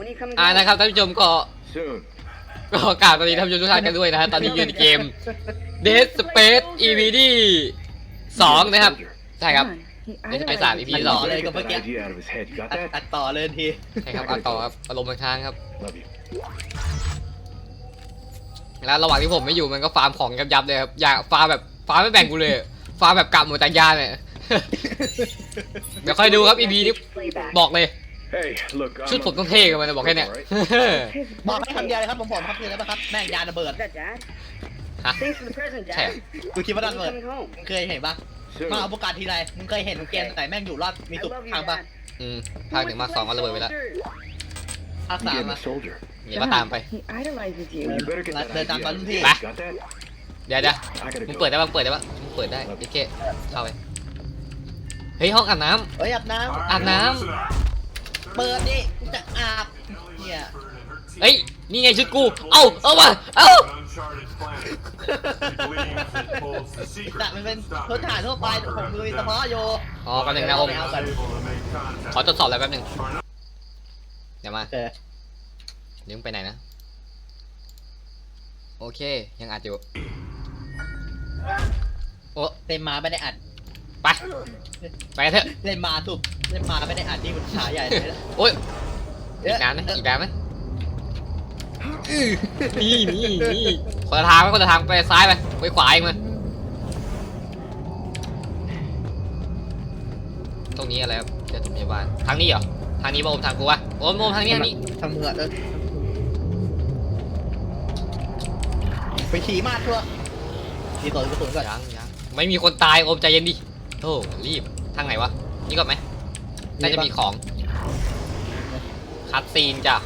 When are you coming อ่า home? นะครับท่านผู้ชมก็ Soon. ก็กล่าวตอนนี้ท่านผู้ชมทุกท่านกันด้วยนะฮะตอนนี้อยู่ในเกม Dead Space EVD สองนะครับ ใช่ครับ Come on. He เดี๋ยวจะไปสาม idolizes EP you. สอง Better Like get a that bucket. idea out of his head. You got อัด that? อัดต่อเลยทันทีใช่ครับอ่านต่อครับอารมณ์บางทางครับ Love you. แล้วระหว่างที่ผมไม่อยู่มันก็ฟาร์มของยับยับๆเลยครับอยากฟาร์มแบบฟาร์มไม่แบ่งกูเลย ฟาร์มแบบกลับหมดแต่ยาเนี่ย เดี๋ยวค่อยดูครับ EP นี้ Playback. บอกเลย Hey, look. ชุดผมต้องเท่กันมันนะบอกแค่เนี้ย Alright. His บอกให้คำเดียว birthday. เลยครับผมบอกคำเดียวเลยนะครับแม่งยานระเบิด Is that Dad? Huh? Thanks for the present, Hey. Dad. กูคิดว่า When ระ are เบิ you ด coming home? มึงเคยเห็นปะ Soon. มาเอาโอกาสทีไรมึงเคยเห็นเกมไหนแม่งอยู่รอดมี I สุด love you, ทางปะ Dad. อืมภาคหนึ่งภาคสองก็ระเบิดไปแล้ว ภาค You สาม getting อะ a soldier. เดี๋ยวมาตามไป He idolizes you. You better get that Let's idea done out of his Valentine. head. Got that? เดี๋ยวเดี๋ยว I gotta มึง go. เปิดได้ปะมึงเปิดได้ปะมึงเปิดได้ดิเกเข้าไป เฮ้ยห้องอาบน้เฮ้ยอาบน้อาบน้ำ เปิดดิกูจะอาบเนี่ยำเฮ้ย นี่ไงชุดกู เอ้า เอามาเอ้า แต่มันเป็นพื้นฐานทั่วไปผมดูเฉพาะโยอ๋อแป๊บนึงนะอมเอากันขอตรวจสอบอะไรแป๊บนึง เดี๋ยวมาโอเคเดี๋ยวมึงไปไหนนะ โอเค ยังอัดอยู่ โอ้เล่นมาไม่ได้อัด ไป ไปกันเถอะ เล่นมาสุบเล่นมาไม่ได้อัดนี่มันขาใหญ่เลยนะโอ้ยเอ๊ะอีกนานไหมอีกนานไหมอื้อนี่นี่นี่คนละทางไปคนละทางไปซ้ายไปไปขวาเองมาตรงนี้อะไรครับเจอโรงพยาบาลทางนี้เหรอทางนี้ป่ะโอมทางกูวะโอมโอมทางนี้ทางนี้ทำเหมือนเลยไปขี่มาทั่วดีต่อกระสุนก่อนยังยังไม่มีคนตายโอมใจเย็นดิ โอ้รีบทางไหนวะ นี่ก่อนไหมน่าจะมีของคัดซีนจ้ะ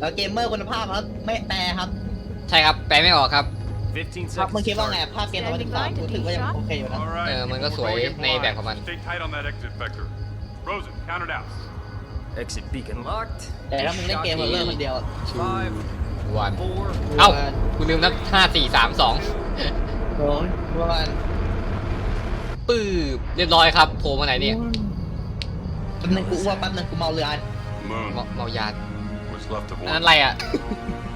แล้วเกมเมอร์คุณภาพครับไม่แปลครับใช่ครับ แปลไม่ออกครับ15ครับ seconds. มึงคิดว่า to ไง start. ภาพเกมเราถึงสามรู้สึกว่ายังโอเคอยู่นะ All right. Uh, man, that's We're going why in may blind. back of man. Stay tight on that exit vector. Rosen, count it out. Exit beacon locked. แต่ถ้ามึงเล่นเกมเมอร์คนเดียวอะ Five, วัน four, เอ้า กูลืมนับห้าสี่สามสอง โอ้ยวันปื้บเรียบร้อยครับโผล่มาไหนเนี่ยแป๊บนึงกูอ้วนแป๊บนึงกูเมาเรืออัน Moon. เมาเมายา What's left of อันนั้น one. อะไรอะ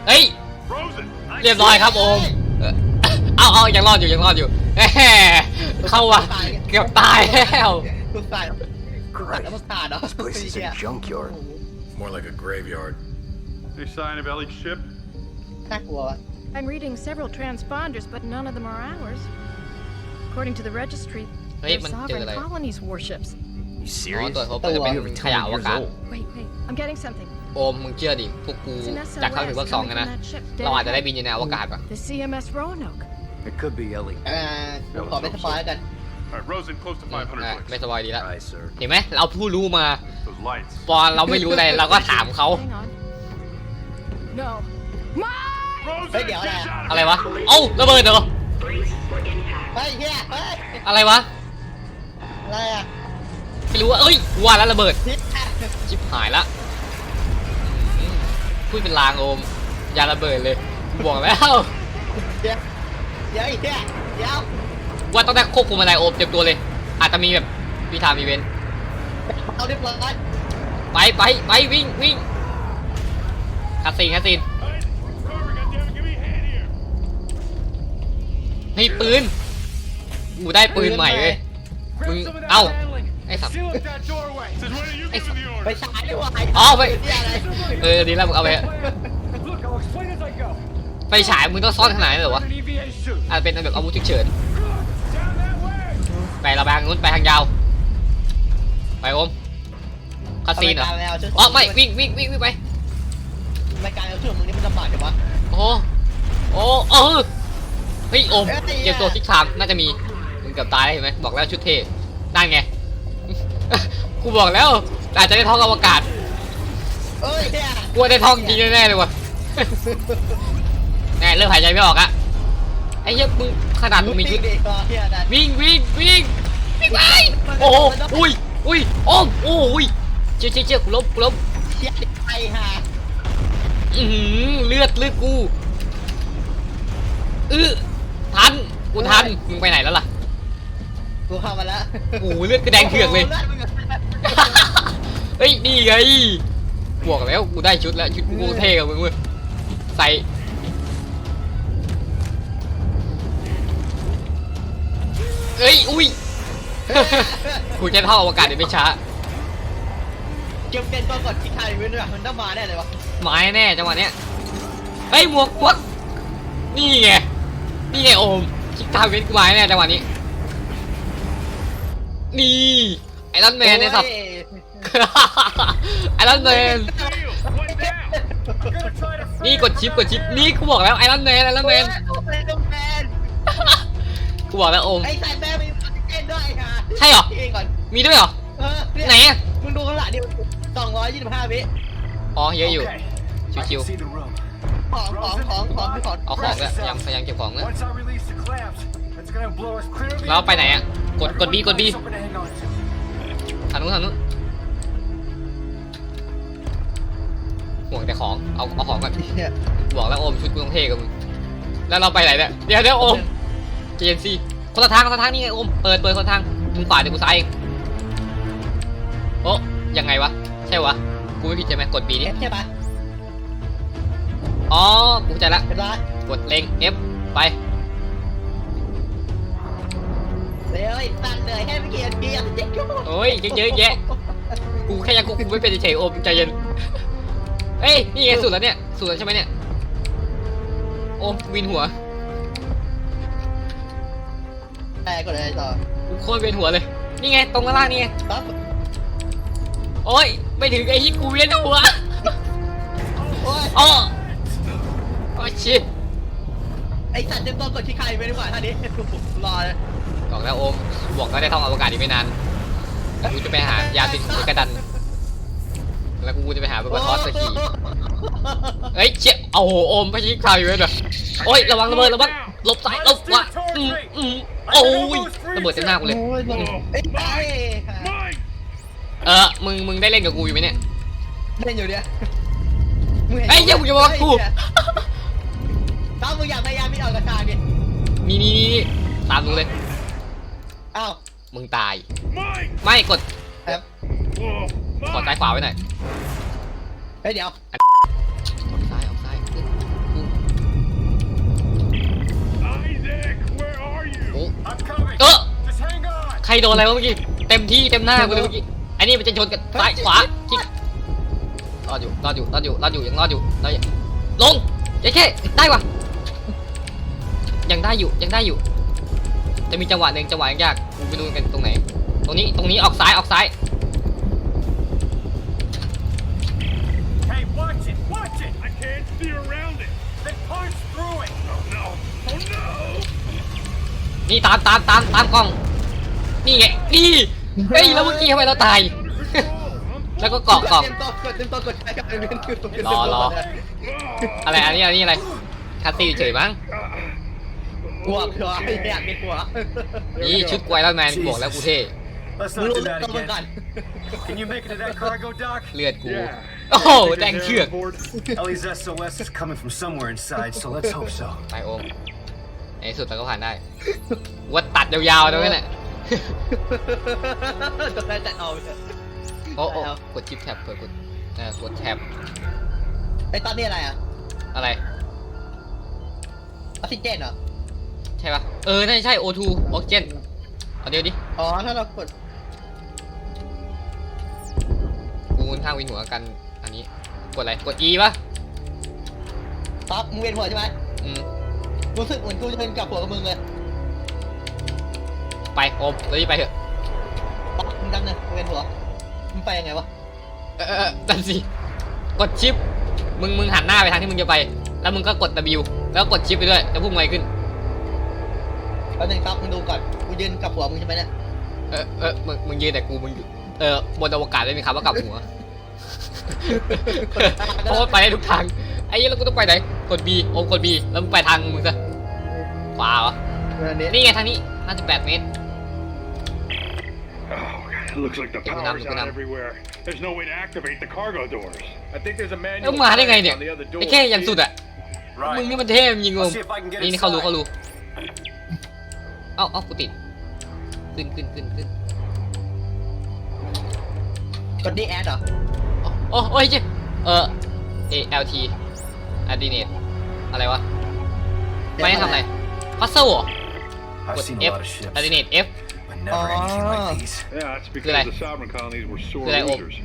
เฮ้ย Rosen. เรียบร้อยครับโอมเอ่อเอาเอายังรอดอยู่ยังรอดอยู่แหมเข้าว่ะเกือบตายแล้วกูใส่กูใส่แล้วมันขาดเนาะ This place is a junkyard. More like a graveyard. Any sign of Ellie's ship? น่ากลัววะ I'm reading several transponders, but none of them are ours. According to the registry, เฮ้ย they're มันเจอ sovereign อะไร colonies' warships. You อ๋อ serious? ตรวจพบว่าจะเป็นขยะอวกาศ Wait, wait, I'm getting something. โอมมึงเชื่อดิ พวกกู It's an จากเข้าถึง SOS ภาคสอง coming กัน from นะ that ship เราอาจ dead จะได้ ahead. บินอยู่ในอวกาศป่ะ The CMS Roanoke. It could be Ellie. อ่ากูขอไม่สปอยแล้วกัน All right, Rosen, close to อ่ะ 500 ไม่ clicks. สบายดีแล้ว Aye, sir. เห็นไหมเราผู้รู้มา Those lights. ปอนเราไม่รู้อะไรเราก็ถามเขา Hang on. No. Mine! Rosen, Hey, yeah, get yeah. out of อะไรวะ เอ้าระเบิดเหรอ เฮ้ยเฮียเฮ้ยอะไรวะ อะไรอะไม่รู้ว่าเอ้ยว่าแล้วระเบิด พิษอะชิบหายละอืมพูดเป็นลางโอม ยาระเบิดเลยบอกแล้ว เดี๋ยวเดี๋ยวไอ้เฮียเดี๋ยวว่าต้องได้ควบคุมอะไรโอมเต็มตัวเลย อาจจะมีแบบวิธามอีเวนต์เอาเรียบร้อยไปไปไปวิ่งวิ่งคาซีนคาซีน Hey, Rover, goddammit, give me a hand here. เฮ้ ยปืนกูได้ปืนใหม่เว้ย มึง เอ้า ไอ้สับ Says, when are you Hey, giving the ไป order? ฉายดีกว่าอ๋อไปเฮียอะไรเออดีแล้วมึงเอาไปเถอะ Look, I'll explain as I go. ไปฉายมึงต้องซ่อนขนาดนั้นเลยเหรอวะ An EVA suit. อาจจะเป็นแบบอาวุธฉุกเฉิน Down that way. ไปเราไปทางนู้นไปทางยาว ไปโอมคาซีนเหรอทำไมการแมวชื่อ๋อไม่วิ่งวิ่งวิ่งวิ่งไปทำไมการแมวชื่อมึงนี่มันลำบากจังวะโอ้โอ้เออ เฮ้ยโอมเอ้ยเกมตัวทิกทามน่าจะมีมึงเกือบตายแล้วเห็นไหมบอกแล้วชุดเท่นั่นไงกูบอกแล้วอาจจะได้ท่องอวกาศเอ้ยเฮียกูว่าได้ท่องจริงแน่ๆเลยว่ะแน่เริ่มหายใจไม่ออกอะไอ้เหี้ยมึงขนาดมึงมีชุดเด็กก็เฮียนั่นวิ่งวิ่งวิ่งวิ่งไปโอ้โหอุ้ยอุ้ยโอ้มโอ้ยเชี่ยเชี่ยเชี่ยกูล้มกูล้มเฮียไอ้ห่าอือหือเลือดเลือดกูอื้อ ทัน กูทัน มึงไปไหนแล้วล่ะกูเข้ามาแล้วโอ้โหเลือดกระแดงเถือกเลยโโหลือดมึงอะเฮ้ย นี่ไงบวกแล้ว กูได้ชุดแล้ว ชุดกูเท่กับมึงเว้ย ใส่เอ้ย อุ้ยกูจะท่ออวกาศเดี๋ยวไม่ช้า เก็บเป็นตัวกดที่ใครไม่รู้อะมันต้องมาแน่เลยวะไม้แน่จังหวะเนี้ยเฮ้ยหมวกหมวกนี่ไง นี่ไงโอมคิดทางเว้นกูไม้แน่จังหวะนี้ นี่ไอรอนแมนเนี่ยสับโอ้ยไอรอนแมน One down. นี่กดชิปกดชิปนี่กูบอกแล้วไอรอนแมนไอรอนแมนโอ้ยต้องแมนกูบอกแล้วโอมไอ้สายแมนมีออกซิเจนด้วยฮะใช่เหรอเองก่อนมีด้วยเหรอเออเยไหนอะมึงดูข้างหลังดิสองร้อยยี่สิบห้าวิอ๋อเยอะอยู่ Okay. I Chill, ของของของของของเอาของแล้วพยายามพยายามเก็บของแล้ว Once I release the clamps, it's gonna blow us clear. of the แล้วไปไหนอะกดกดบีกดบีทางนู้นทางนู้นห่วงแต่ของเอาเอาของก่อนเนี่ยบอกแล้วโอมชุดกูต้องเท่กับมึงแล้วเราไปไหนเนี่ยเดี๋ยวเดี๋ยวโอมเจนซีคนละทางคนละทางนี่ไงโอมเปิดเปิดคนละทางมึงขวาเดี๋ยวกูซ้ายเองโอ้ยังไงวะใช่วะกูไม่ผิดใช่ไหมกดบีนี่ใช่ปะ อ๋อกูเข้าใจละเรียบร้อยกดเล็ง F ไปเดี๋ยวไอ้ตันเลยให้ไม่กี่นาทีอะจิ๊กจุ๊บโอ้ยเยอะๆแยะ กูแค่ยังกูกูไม่เป็นเฉยๆโอมใจเย็น เอ้ย นี่ไงสุดแล้วเนี่ย สุดแล้วใช่ไหมเนี่ย โอมวินหัวแต่กดอะไรต่อกูโคตรเวียนหัวเลย นี่ไงตรงข้างล่างนี่ไง ปั๊บโอ้ย ไม่ถึงไอ้ที่กูเวียนหัวโอ้ย อ๋อโอ้ ชิตไอ้สัตว์เต็มตัวกดที่ใครไปดีกว่าท่านี้รอเลยบอกแล้วโอมบอกก็ได้ท่องอวกาศอีกไม่นานแล้วกูจะไปหายาติดเอกระดัน แล้วกูจะไปหาเบอร์ทอสสกีเอ้ยเชี่ยโอ้โหโอมไม่ใช่ข่าวอยู่เลยเหรอโอ้ยระวังระเบิดระวังหลบซ้ายหลบขวาอืมอืมโอ้ยระเบิดเต็มหน้ากูเลยโอ้ยไอ้ตาย Mine. เออมึงมึงได้เล่นกับกูอยู่ไหมเนี่ย เล่นอยู่เนี่ยเอ้ยอย่าอย่ามาว่ากู ถ้ามึงอยากพยายามมีออกกระชากดินี่นี่นี่นี่ตามดูเลย อ้าว มึงตาย Mine. ไม่กดครับ Whoa. กดซ้าย Mine. ขวาไว้หน่อยเฮ้ยเดี๋ยวออกซ้ายออกซ้ายขึ้นกู Isaac, where are โอ้ you? I'm coming. เออ Just hang on. ใครโดนอะไรวะเมื่อกี้ เต็มที่เต็มหน้ากูเลยเมื่อกี้ไอ้นี่มันจะชนกันซ้ายขวาคิกรอดอยู่รอดอยู่รอดอยู่รอดอยู่ยังรอดอยู่รอดอยู่ลงเจ๊แค่ได้ว่ะ ยังได้อยู่ยังได้อยู่ จะมีจังหวะหนึ่งจังหวะยากๆกูไปดูกันตรงไหน ตรงนี้ตรงนี้ออกซ้ายออกซ้าย Hey, watch it. Watch it. I can't see around it. They punch through it. Oh no. Oh no. นี่ตามตามตามตามกล้อง นี่ไงนี่เฮ้ยแล้วเมื่อกี้ทำไมเราตาย แล้วก็เกาะกดเกาะ เต็มตัวกดเต็มตัวกดใช้กับเป็นรอรอ อะไรอันนี้อันนี้อะไรคาตีเฉยมั้ง หัวหัวอยากมีหัวนี่ชุดไวรัลแมนบอกแล้วกูเท่ Let's มึง not รู้ do that ตัวมึงก่อน again. Can you make it to that cargo dock? เลือดกู Yeah. โอ้โห Think แดง you're เชือก aboard? Ellie's SOS is coming from somewhere inside, so let's hope so. ไปโอมในที่สุดเราก็ผ่านได้ ว่าตัดยาวๆตรงนั้นแหละตัวนั้นจะเอาเถอะ โอ้โอ้แล้ว กดชิปแท็บเปิดกดเออกดแท็บไอ้ตอนนี้อะไรอะอะไร ออกซิเจนเหรอ ใช่ปะเออน่าจะใช่ O2 ออกซิเจนเอาเดี๋ยวดิ อ๋อ ถ้าเรากดกูค่อนข้างวินหัวกัน อันนี้ กดอะไร กด E ปะปั๊บมึงเวียนหัวใช่ไหมอืม รู้สึกเหมือนกูจะเป็นกับหัวกับมึงเลยไปโอมเราจะไปเถอะปั๊บมึงดังเลยเวียนหัวมึงไปยังไงวะเออเออเออดันสิ กดชิป มึง มึงหันหน้าไปทางที่มึงจะไป แล้วมึงก็กด W แล้วกดชิปไปด้วย จะพุ่งไวขึ้นแป๊บนึงปั๊บมึงดูก่อนกูยืนกับหัวมึงใช่ไหมเนี่ยเออเออมึงมึงยืนแต่กูมึงอยู่เออบนอวกาศไม่มีคำว่ากลับหัวเพราะว่าไปได้ทุกทางไอ้เหี้ยแล้วกูต้องไปไหนกด B โอมกด B แล้วมึงไปทางมึงซะขวาเหรออันนี้นี่ไงทางนี้58เมตร Oh, God, it looks like the Take it power's out, take it out out. everywhere. There's no way to activate the cargo doors. I think there's a แล้ว manual มาได้ไงเนี่ย on the other door. ไอ้แค่อย่างสุดอะมึง Right. นี่มันเท่จริงๆโอ I'll ม see if I can get นี่นี่เขารู้ inside. เขารู้ เอ้าเอ้ากูติด ขึ้นขึ้นขึ้นขึ้นกดดีแอดเหรอโอ้โอ้ยเจ๊เออ A L T a d i n a t e อะไรวะ ไม่ให้ทำอะไร พัซเซิลเหรอ I've กด seen a F lot of ships, a d i n a t e F but never anything Oh. like these. Yeah, that's Good because eye. the sovereign colonies were sore Good eye, oh. losers.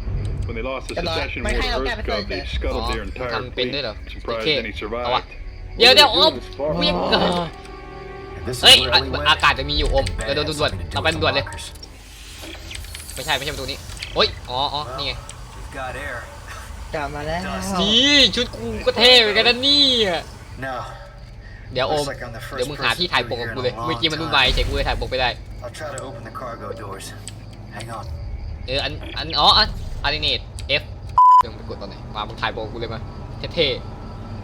When they lost the Good eye. secession May war hay to đâu, Earth cái Gov, bên they này. scuttled Ờ, their entire thằng bên đấy fleet. đâu. Surprised Ok. any Đâu à? survived. เดี๋ยวเดี๋ยว What โอ are ม they doing this far? เวียง If this is เฮ้ย where อะ Ellie went, อากาศจะมีอยู่โอม I เดี๋ยว bet โด it น had ด่วน something to เรา do ไป with the ด่วนเลย lockers. ไม่ใช่ไม่ใช่ประตูนี้โอ้ยอ๋ออ๋อนี่ไง We've got air. กลับมาแล้วนี่ชุดกูก็เท่เหมือนกันนะเนี่ย Now, เดี๋ยวโอม looks like I'm the เดี๋ยว first มึงหา person ที่ to ถ่าย be ปกกับ here กู in เลย a เมื่อกี้ long มันวุ่นวาย time. เฉยกูเลยถ่ายปกไม่ได้ I'll try to open the cargo doors. Hang on. เอออันอันอ๋ออันอาริเนต F เดี๋ยวมึงกดตอนไหนมามึงถ่ายปกกับกูเลยมาเท่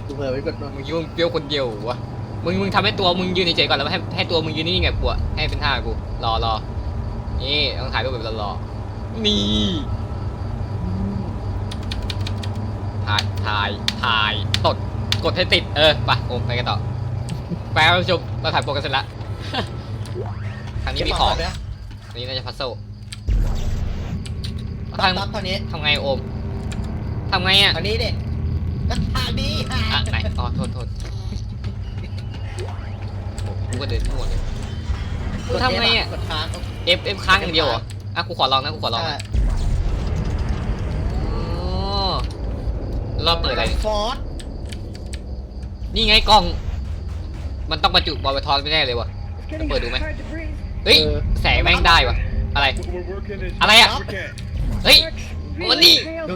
กูเผลอไปกดๆมึงคิดว่ามึงเปรี้ยวคนเดียวเหรอวะ มึงมึงทำให้ตัวมึงยืนเฉยๆก่อนแล้วให้ให้ตัวมึงยืนนิ่งๆไงกูอะให้เป็นท่ากูรอรอนี่ต้องถ่ายรูปแบบรอๆนี่ถ่ายถ่ายถ่ายตดกดให้ติดเออไปโอมไปกันต่อไปครับผู้ชมเราถ่ายโปรกันเสร็จแล้วทางนี้มีของนะอันนี้น่าจะพัซเซิลตัทางบตับเท่านี้ทำไงโอมทำไงอะทางนี้ดิก็ทางนี้อะไหนอ๋อโทษโทษโอ้ กูก็เดินทั่วเลยกูทำไงอะ กดค้าง F F ค้างอย่างเดียวเหรออะกูขอลองนะกูขอลองนะอ๋อรอบเปิดอะไรเนี่ยฟอร์ดนี่ไงกล้อง มันต้องบรรจุบอลไปทอนไม่แน่เลยวะ Getting Wait, do my- hard to breathe. เฮ้ย แสงแม่งได้วะอะไร We're working as อะไรอะ hard as we can. เฮ้ย Really Oli. failed.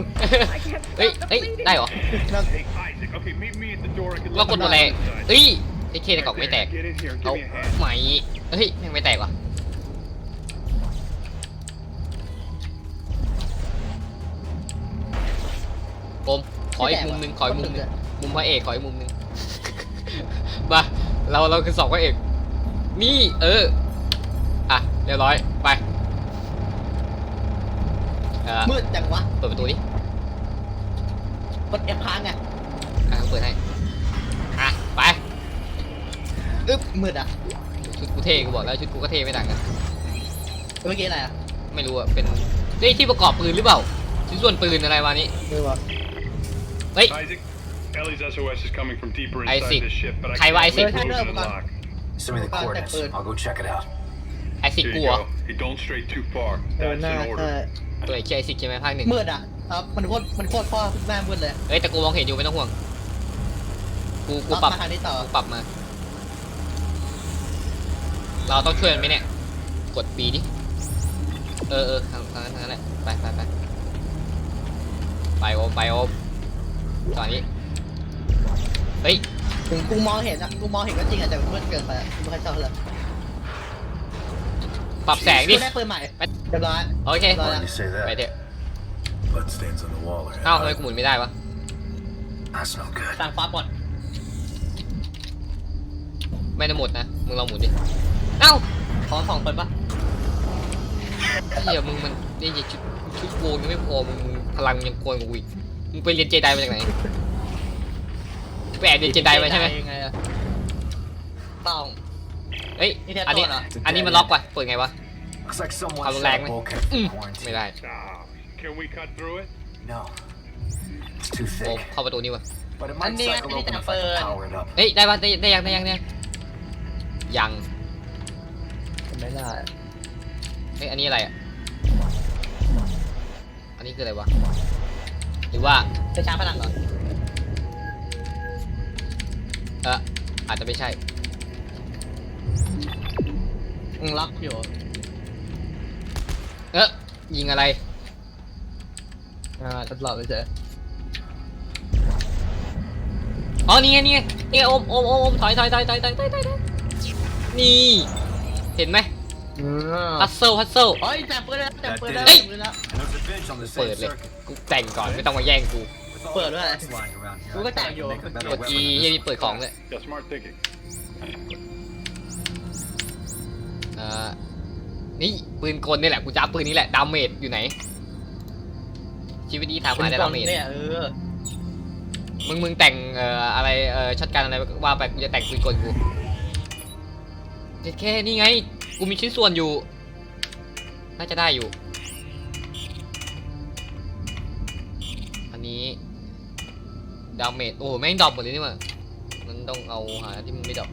I can't เฮ้ย stop the เฮ้ย bleeding. ได้เหรอ Hey, Isaac, okay, meet me at the door. I can เรากดตัวแรง inside. เฮ้ย ไอ้เคในกล่องไม่แตก Get in here and เอา give me a hand. ไหมเฮ้ยยังไม่แตกว่ะโอมขออีกมุมหนึ่งขออีกมุมหนึ่งมุมพระเอกขออีกมุมหนึ่ง มาเราเราคือสองพระเอกนี่เออ อะเรียบร้อยไปเออมืดจังวะเปิดประตูดิกดเอฟค้างไงอะเปิดให้อะไป อึ๊บมืดอะชุดกูเท่กูบอกแล้วชุดกูก็เท่ไม่ต่างกันเมื่อกี้อะไรอะไม่รู้อะเป็นเฮ้ยที่ประกอบปืนหรือเปล่าชิ้นส่วนปืนอะไรวะนี้ไม่วะเฮ้ย Isaac, Ellie's SOS is coming from deeper inside Isaac. this ship, but I Kai wa can't Isaac. leave Kai frozen wa- and lock. Send me the Contact coordinates. bird. I'll go check it out. ไอซิก Here กู you เหรอ go. Hey, don't stray too far. เออ That's หน้า an ใช่ order. ตัวไอ้เชี่ยไอซิกใช่ไหมภาคหนึ่งมืดอะครับมันโคตรมันโคตรพ่อแม่มืดเลยเฮ้ยแต่กูมองเห็นอยู่ไม่ต้องห่วง กูกูเอาปรับมาทางนี้ต่อกูปรับมา เราต้องช่วยมันไหมเนี่ย กดปีดิ เออเออทางทางนั้นทางนั้นแหละไปไปไปไปโอมไปโอมตอนนี้ เฮ้ย ถึงกูมองเห็นอะกูมองเห็นก็จริงอะแต่มันมืดเกินไปอะกูไม่ค่อยชอบเลยปรับแสงดิ กูได้ปืนใหม่เรียบร้อยโอเค Right. Why do you say ไป that? เถอะ Blood stains on the wall. เอ้าทำไมกูหมุนไม่ได้วะ That's no good. สั่งฟ้าบอดไม่ได้หมดนะ มึงลองหมุนดิ เอ้าขอของเปิดปะเฮียมึงมันนี่ชุดชุดโกงยังไม่พอมึงมึงพลังยังโกงกว่ากูอีกมึงไปเรียนเจไดมาจากไหนไปแอบเรียนเจไดมาใช่ไหมยังไงอะต้องเฮ้ยนี่แท้อันนี้ตัวเหรออันนี้มันล็อกว่ะเปิดไงวะ Looks like someone How set lang up mày? bulkhead Ừ. for ไม่ quarantine. ได้ Ah, can we cut through it? No. It's too โอ้ thick. เข้าประตูนี้วะ But it Anh might đi, cycle anh đi open chào if I can phơn. power it up. เฮ้ยได้ปะได้ได้ยังได้ยังได้ยังยัง ไม่ได้เฮ้ยอันนี้อะไรอันนี้คืออะไรวะ หรือว่าจะช้าพลังเหรอ เอออาจจะไม่ใช่มึงล็อกอยู่ เออยิงอะไร อ่าทดลองไปเฉยอ๋อนี่ไงนี่ไงนี่ไโอมโอมโอมโอมถอยถอยถอยถอยถอยถอยถอยนี่ เห็นไหมอืมฮัสเซิลฮัสเซิลเฮ้ยจับปืนแล้วจับปืนแล้วเฮ้จัยบปืนแล้ว And there's a bench on the เปิด same เลย circuit. กูแต่งก่อนไม่ต้องมาแย่งกู With all ปิด the ด้วย parts lying around here, กู I ก็ bet แต่ง I อยู่ can make a better กด weapon อี than เฮีย this มีเปิดของเลย Yeah, smart thinking. เอ่อนี่ปืนกลนี่แหละกูจะเอาปืนนี้แหละดาเมจอยู่ไหน ชีวิตนี้ถามหาได้ดาเมจเนี่ยเออมึงมึงแต่งเอ่ออะไรเอ่อช็อตกันอะไรว่าไปกูจะแต่งปืนกลกู เด็ดแค่นี่ไง กูมีชิ้นส่วนอยู่ น่าจะได้อยู่นี้ ดาเมจ โอ้โหแม่งดรอปหมดเลยนี่มามันต้องเอาหาที่มันไม่ดรอป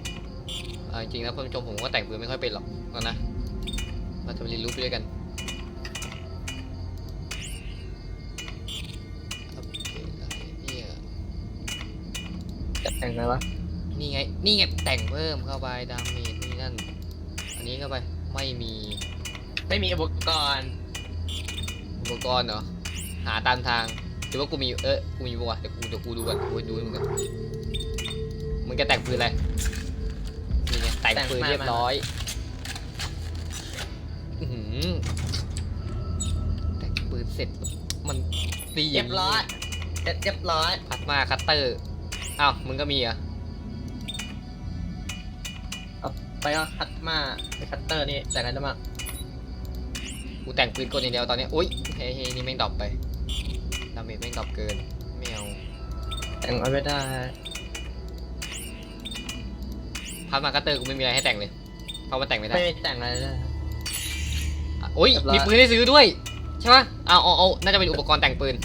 อ่าจริงๆนะคุณผู้ชมผมก็แต่งปืนไม่ค่อยเป็นหรอกเอานะ เราจะเรียนรู้ไปด้วยกันโอเคอะไรเนี่ยแต่งไงวะ นี่ไง นี่ไงแต่งเพิ่มเข้าไปดาเมจ นี่นั่นอันนี้เข้าไป ไม่มีไม่มีอุปกรณ์อุปกรณ์เหรอ หาตามทางหรือว่ากูมี เออกูมีปะวะเดี๋ยวกูเดี๋ยวกูดูกันกูดูมึงกันมึงจะแต่งปืนอะไร นี่ไงแต่งปืนเรียบร้อย อื้อหือแต่งปืนเสร็จปุ๊บมันดีอเรีย่ายงบนี้ร้อยเรียบร้อย พัดมาคัตเตอร์ อ้าว มึงก็มีเหรอ่ ไปเอาคัตมาไปคัตเตอร์นี่แต่งอะไรได้บ้างกูแต่งปืนกลอย่างเดียวตอนนี้อุ้ยเฮ้ยเฮ้ยนี่แม่งดรอปไปดาเมจแม่งดรอปเกินไม่เอาแต่งเอาไม่ได้พัดมาคัตเตอร์กูไม่มีอะไรให้แต่งเลยเพราะมันแต่งไม่ได้ไม่แต่งอะไรเลยอะอุ้ยเรียบร้อยมีปืนให้ซื้อด้วยใช่ปะเอาเอาเอาน่าจะเป็นอุปกรณ์แต่งปืน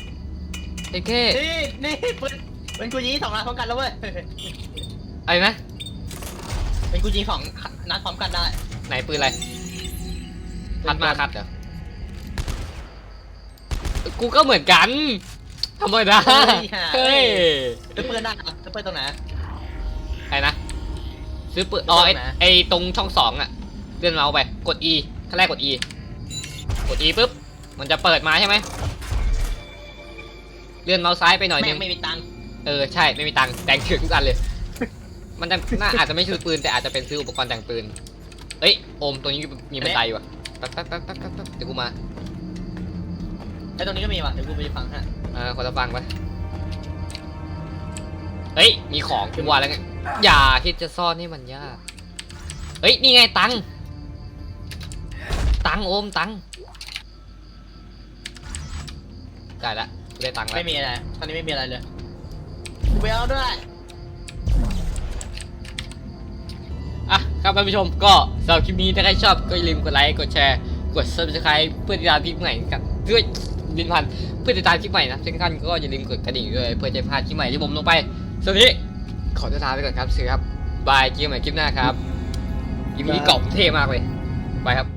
เท่แค่นี่นี่ปืนเป็นกูยิงสองนัดพร้อมกันแล้วเว้ยอะไรนะ เป็นกูยิงสองนัดพร้อมกันได้ไหนปืนอะไรพัดมาคัดเหรอกูก็เหมือนกันธรรมดาเฮ้ยเฮ้ยซื้อปืนได้ครับซื้อปืนตรงไหนใครนะซื้อปืนอ๋อไอตรงไหนไอตรงช่องสองอะเลื่อนเมาส์ไปกด E ขั้นแรกกด E กด E ปุ๊บมันจะเปิดมาใช่ไหมเลื่อนเมาส์ซ้ายไปหน่อยนึแม่งงไม่มีตังค์เออใช่ไม่มีตังค์แต่งถือทุกอันเลย มันจะน่าอาจจะไม่ซื้อปืนแต่อาจจะเป็นซื้ออุปกรณ์แต่งปืน เอ้ยโอมตรงนี้มีบันไดว่ะแป๊บแป๊บแป๊บแป๊บแป๊บแป๊บเดี๋ยวกูมาไอ้ตรงนี้ก็มีว่ะเดี๋ยวกูไปฟังฮะเออคนละฟังไปเฮ้ยมีของกูว่าแล้วไงอย่าคิดจะซ่อนให้มันยากเฮ้ยนี่ไงตังค์ตังค์โอมตังค์ได้ละกูได้ตังค์แล้วไม่มีอะไรตอนนี้ไม่มีอะไรเลยกูไปเอาด้วย ครับท่านผู้ชมก็สำหรับคลิปนี้ถ้าใครชอบก็อย่าลืมกดไลค์กดแชร์กด subscribe เพื่อติดตามคลิปใหม่กันด้วยดินพันเพื่อติดตามคลิปใหม่นะที่สำคัญก็อย่าลืมกดกระดิ่งด้วยเพื่อจะพลาดคลิปใหม่ที่ผมลงไปสวัสดีขอตัวลาไปก่อนครับสวัสดีครับบายเจอกันใหม่คลิปหน้าครับคลิปนี้กรอบเท่มากเลยบายครับ